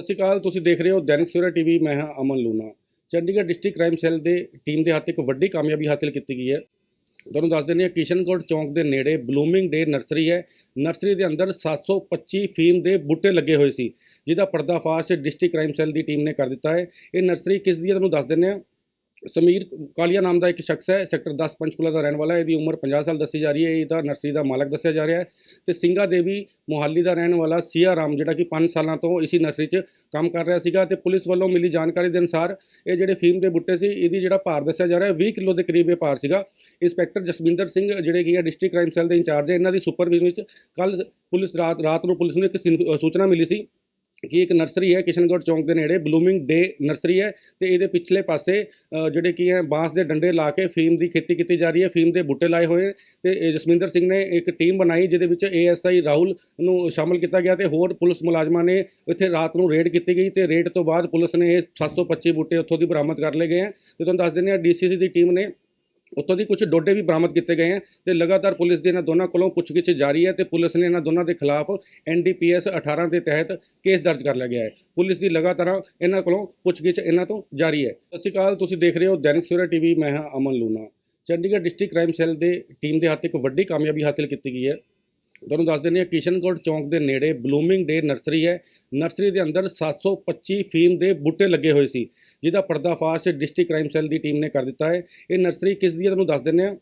ਸਤਿ ਸ਼੍ਰੀ ਅਕਾਲ, ਤੁਸੀਂ ਦੇਖ ਰਹੇ ਹੋ ਦੈਨਿਕ ਸਵੇਰਾ ਟੀਵੀ, ਮੈਂ ਹਾਂ Aman Luna Chandigarh district crime cell ਦੇ ਟੀਮ ਦੇ ਹੱਥ ਇੱਕ ਵੱਡੀ ਕਾਮਯਾਬੀ ਹਾਸਲ ਕੀਤੀ ਗਈ ਹੈ। ਤੁਹਾਨੂੰ ਦੱਸ ਦਿੰਦੇ ਹਾਂ, ਕਿਸ਼ਨਗੜ੍ਹ ਚੌਂਕ ਦੇ ਨੇੜੇ ਬਲੂਮਿੰਗ ਡੇ ਨਰਸਰੀ ਹੈ। ਨਰਸਰੀ ਦੇ ਅੰਦਰ 725 ਫੀਮ ਦੇ ਬੂਟੇ ਲੱਗੇ ਹੋਏ ਸੀ, ਜਿਹਦਾ ਪਰਦਾਫਾਸ਼ ਡਿਸਟ੍ਰਿਕਟ ਕ੍ਰਾਈਮ ਸੈੱਲ ਦੀ ਟੀਮ ਨੇ ਕਰ ਦਿੱਤਾ ਹੈ। ਇਹ ਨਰਸਰੀ ਕਿਸ ਦੀ ਹੈ, ਤੁਹਾਨੂੰ ਦੱਸ ਦਿੰਦੇ ਹਾਂ। ਸਮੀਰ ਕਾਲੀਆ ਨਾਮ ਦਾ ਇੱਕ ਸ਼ਖਸ ਹੈ ਸੈਕਟਰ 10 ਪੰਚਕੂਲਾ ਦਾ ਰਹਿਣ ਵਾਲਾ ਹੈ, ਇਹਦੀ ਉਮਰ 50 ਸਾਲ ਦੱਸੀ ਜਾ ਰਹੀ ਹੈ, ਇਹਦਾ ਨਰਸਰੀ ਦਾ ਮਾਲਕ ਦੱਸਿਆ ਜਾ ਰਿਹਾ ਹੈ ਤੇ ਸਿੰਘਾ ਦੇਵੀ ਮੋਹਾਲੀ ਦਾ ਰਹਿਣ ਵਾਲਾ ਸੀਆ ਰਾਮ, ਜਿਹੜਾ ਕਿ 5 ਸਾਲਾਂ ਤੋਂ ਇਸੀ ਨਰਸਰੀ 'ਚ ਕੰਮ ਕਰ ਰਿਹਾ ਸੀਗਾ ਤੇ ਪੁਲਿਸ ਵੱਲੋਂ ਮਿਲੀ ਜਾਣਕਾਰੀ ਦੇ ਅਨੁਸਾਰ ਇਹ ਜਿਹੜੇ ਫੀਮ ਦੇ ਬੁੱਟੇ ਸੀ, ਇਹਦੀ ਜਿਹੜਾ ਭਾਰ ਦੱਸਿਆ ਜਾ ਰਿਹਾ ਹੈ 20 ਕਿਲੋ ਦੇ ਕਰੀਬ ਇਹ ਭਾਰ ਸੀਗਾ। ਇੰਸਪੈਕਟਰ ਜਸਵਿੰਦਰ ਸਿੰਘ, ਜਿਹੜੇ ਕਿ ਹੈ ਡਿਸਟ੍ਰਿਕਟ ਕ੍ਰਾਈਮ ਸੈੱਲ ਦੇ ਇੰਚਾਰਜ ਹੈ, ਇਹਨਾਂ ਦੀ ਸੁਪਰਵਿਜ਼ਨ ਵਿੱਚ ਕੱਲ ਪੁਲਿਸ ਰਾਤ ਰਾਤ ਨੂੰ ਪੁਲਿਸ ਨੂੰ ਇੱਕ ਸਿਨ- ਸੂਚਨਾ ਮਿਲੀ ਸੀ ਕਿ ਇੱਕ ਨਰਸਰੀ ਹੈ ਕਿਸ਼ਨਗੜ੍ਹ ਚੌਂਕ ਦੇ ਨੇੜੇ, ਬਲੂਮਿੰਗ ਡੇ ਨਰਸਰੀ ਹੈ ਤੇ ਇਹਦੇ ਪਿਛਲੇ ਪਾਸੇ ਜਿਹੜੇ ਕੀ ਹੈ ਬਾਂਸ ਦੇ ਡੰਡੇ ਲਾ ਕੇ ਫੀਮ ਦੀ ਖੇਤੀ ਕੀਤੀ ਜਾ ਰਹੀ ਹੈ, ਫੀਮ ਦੇ ਬੂਟੇ ਲਾਏ ਹੋਏ ਤੇ, ਇਹ ਜਸਵਿੰਦਰ ਸਿੰਘ ਨੇ ਇੱਕ ਟੀਮ ਬਣਾਈ ਜਿਹਦੇ ਵਿੱਚ ਏਐਸਆਈ ਰਾਹੁਲ ਨੂੰ ਸ਼ਾਮਲ ਕੀਤਾ ਗਿਆ ਤੇ ਹੋਰ ਪੁਲਿਸ ਮੁਲਾਜ਼ਮਾਂ ਨੇ ਇੱਥੇ ਰਾਤ ਨੂੰ ਰੇਡ ਕੀਤੀ ਗਈ ਤੇ ਰੇਡ ਤੋਂ ਬਾਅਦ ਪੁਲਿਸ ਨੇ ਇਹ 725 ਬੂਟੇ ਉੱਥੋਂ ਦੀ ਬਰਾਮਦ ਕਰ ਲਏ ਗਏ ਹੈ। ਤੇ ਤੁਹਾਨੂੰ ਦੱਸ ਦਿੰਦੇ ਹਾਂ, ਡੀਸੀਸੀ ਦੀ ਟੀਮ ਨੇ ਉੱਥੋਂ ਦੀ ਕੁਝ ਡੋਡੇ ਵੀ ਬਰਾਮਦ ਕੀਤੇ ਗਏ ਹਨ ਤੇ ਲਗਾਤਾਰ ਪੁਲਿਸ ਦੀ ਇਹਨਾਂ ਦੋਨਾਂ ਕੋਲੋਂ ਪੁੱਛਗਿੱਛ ਜਾਰੀ ਹੈ ਤੇ ਪੁਲਿਸ ਨੇ ਇਹਨਾਂ ਦੋਨਾਂ ਦੇ ਖਿਲਾਫ ਐਨਡੀਪੀਐਸ 18 ਦੇ ਤਹਿਤ ਕੇਸ ਦਰਜ ਕਰ ਲਿਆ ਗਿਆ ਹੈ। ਪੁਲਿਸ ਦੀ ਲਗਾਤਾਰ ਇਹਨਾਂ ਕੋਲੋਂ ਪੁੱਛਗਿੱਛ ਇਹਨਾਂ ਤੋਂ ਜਾਰੀ ਹੈ। ਸਤਿ ਸ਼੍ਰੀ ਅਕਾਲ, ਤੁਸੀਂ ਦੇਖ ਰਹੇ ਹੋ ਦੈਨਿਕ ਸਵੇਰਾ ਟੀਵੀ, ਮੈਂ ਹਾਂ Aman Luna Chandigarh district crime cell ਦੇ ਟੀਮ ਦੇ ਹੱਥ ਇੱਕ ਵੱਡੀ ਕਾਮਯਾਬੀ ਹਾਸਲ ਕੀਤੀ ਗਈ ਹੈ। ਤੁਹਾਨੂੰ ਦੱਸ ਦਿੰਦੇ ਹਾਂ ਕਿਸ਼ਨਗੜ੍ਹ ਚੌਂਕ ਦੇ ਨੇੜੇ ਬਲੂਮਿੰਗ ਡੇ ਨਰਸਰੀ ਹੈ। ਨਰਸਰੀ ਦੇ ਅੰਦਰ 725 ਫੀਮ ਦੇ ਬੂਟੇ ਲੱਗੇ ਹੋਏ ਸੀ, ਜਿਹਦਾ ਪਰਦਾਫਾਸ਼ ਡਿਸਟ੍ਰਿਕਟ ਕ੍ਰਾਈਮ ਸੈੱਲ ਦੀ ਟੀਮ ਨੇ ਕਰ ਦਿੱਤਾ ਹੈ। ਇਹ ਨਰਸਰੀ ਕਿਸ ਦੀ ਹੈ, ਤੁਹਾਨੂੰ ਦੱਸ ਦਿੰਦੇ ਹਾਂ।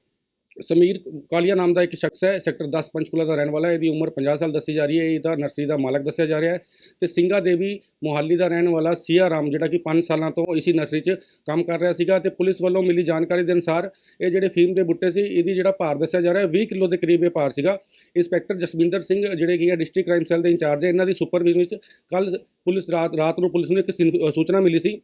ਸਮੀਰ ਕਾਲੀਆ ਨਾਮ ਦਾ ਇੱਕ ਸ਼ਖਸ ਹੈ, ਸੈਕਟਰ 10 ਪੰਚਕੂਲਾ ਦਾ ਰਹਿਣ ਵਾਲਾ ਹੈ, ਇਹਦੀ ਉਮਰ 50 ਸਾਲ ਦੱਸੀ ਜਾ ਰਹੀ ਹੈ ਇਹਦਾ ਨਰਸਰੀ ਦਾ ਮਾਲਕ ਦੱਸਿਆ ਜਾ ਰਿਹਾ ਹੈ ਤੇ ਸਿੰਘਾ ਦੇਵੀ ਮੋਹਾਲੀ ਦਾ ਰਹਿਣ ਵਾਲਾ ਸੀਆ ਰਾਮ, ਜਿਹੜਾ ਕਿ 5 ਸਾਲਾਂ ਤੋਂ ਇਸੀ ਨਰਸਰੀ 'ਚ ਕੰਮ ਕਰ ਰਿਹਾ ਸੀਗਾ ਤੇ ਪੁਲਿਸ ਵੱਲੋਂ ਮਿਲੀ ਜਾਣਕਾਰੀ ਦੇ ਅਨੁਸਾਰ ਇਹ ਜਿਹੜੇ ਫੀਮ ਦੇ ਬੁੱਟੇ ਸੀ, ਇਹਦੀ ਜਿਹੜਾ ਭਾਰ ਦੱਸਿਆ ਜਾ ਰਿਹਾ ਹੈ 20 ਕਿਲੋ ਦੇ ਕਰੀਬ ਇਹ ਭਾਰ ਸੀਗਾ। ਇੰਸਪੈਕਟਰ ਜਸਵਿੰਦਰ ਸਿੰਘ, ਜਿਹੜੇ ਕਿ ਹੈ ਡਿਸਟ੍ਰਿਕਟ ਕ੍ਰਾਈਮ ਸੈੱਲ ਦੇ ਇੰਚਾਰਜ ਹੈ, ਇਹਨਾਂ ਦੀ ਸੁਪਰਵਿਜ਼ਨ ਵਿੱਚ ਕੱਲ ਪੁਲਿਸ ਰਾਤ ਰਾਤ ਨੂੰ ਪੁਲਿਸ ਨੂੰ ਇੱਕ ਸਿਨ- ਸੂਚਨਾ ਮਿਲੀ ਸੀ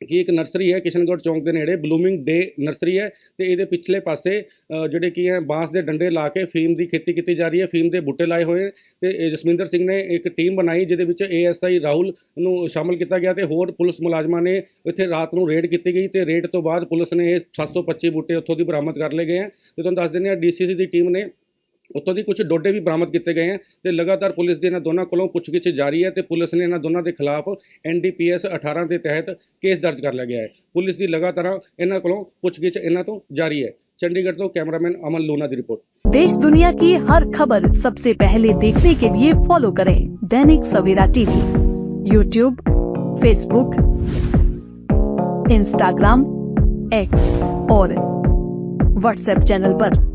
ਕਿ ਇੱਕ ਨਰਸਰੀ ਹੈ, ਕਿਸ਼ਨਗੜ੍ਹ ਚੌਂਕ ਦੇ ਨੇੜੇ, ਬਲੂਮਿੰਗ ਡੇ ਨਰਸਰੀ ਹੈ ਤੇ ਇਹਦੇ ਪਿਛਲੇ ਪਾਸੇ ਜਿਹੜੇ ਕੀ ਹੈ, ਬਾਂਸ ਦੇ ਡੰਡੇ ਲਾ ਕੇ ਫੀਮ ਦੀ ਖੇਤੀ ਕੀਤੀ ਜਾ ਰਹੀ ਹੈ, ਫੀਮ ਦੇ ਬੂਟੇ ਲਾਏ ਹੋਏ ਤੇ, ਇਹ ਜਸਵਿੰਦਰ ਸਿੰਘ ਨੇ ਇੱਕ ਟੀਮ ਬਣਾਈ, ਜਿਹਦੇ ਵਿੱਚ ਏਐਸਆਈ ਰਾਹੁਲ ਨੂੰ ਸ਼ਾਮਲ ਕੀਤਾ ਗਿਆ ਤੇ ਹੋਰ ਪੁਲਿਸ ਮੁਲਾਜ਼ਮਾਂ ਨੇ ਇੱਥੇ ਰਾਤ ਨੂੰ ਰੇਡ ਕੀਤੀ ਗਈ ਤੇ ਰੇਡ ਤੋਂ ਬਾਅਦ ਪੁਲਿਸ ਨੇ ਇਹ 725 ਬੂਟੇ ਉੱਥੋਂ ਦੀ ਬਰਾਮਦ ਕਰ ਲਏ ਗਏ ਹੈ। ਤੇ ਤੁਹਾਨੂੰ ਦੱਸ ਦਿੰਦੇ ਹਾਂ, ਡੀਸੀਸੀ ਦੀ ਟੀਮ ਨੇ ਉੱਥੋਂ ਦੀ ਕੁਝ ਡੋਡੇ ਵੀ ਬਰਾਮਦ ਕੀਤੇ ਗਏ ਹਨ ਤੇ ਲਗਾਤਾਰ ਪੁਲਿਸ ਦੇ ਇਹਨਾਂ ਦੋਨਾਂ ਕੋਲੋਂ ਪੁੱਛਗਿੱਛ ਜਾਰੀ ਹੈ ਤੇ ਪੁਲਿਸ ਨੇ ਇਹਨਾਂ ਦੋਨਾਂ ਦੇ ਖਿਲਾਫ ਐਨਡੀਪੀਐਸ 18 ਦੇ ਤਹਿਤ ਕੇਸ ਦਰਜ ਕਰ ਲਿਆ ਗਿਆ ਹੈ ਪੁਲਿਸ ਦੀ ਲਗਾਤਾਰ ਇਹਨਾਂ ਕੋਲੋਂ ਪੁੱਛਗਿੱਛ ਇਹਨਾਂ ਤੋਂ ਜਾਰੀ है चंडीगढ़ तो कैमरामैन अमन लोना की रिपोर्ट देश दुनिया की हर खबर सबसे पहले देखने के लिए फॉलो करें Dainik Savera TV YouTube Facebook Instagram X और व्हाट्सएप चैनल पर।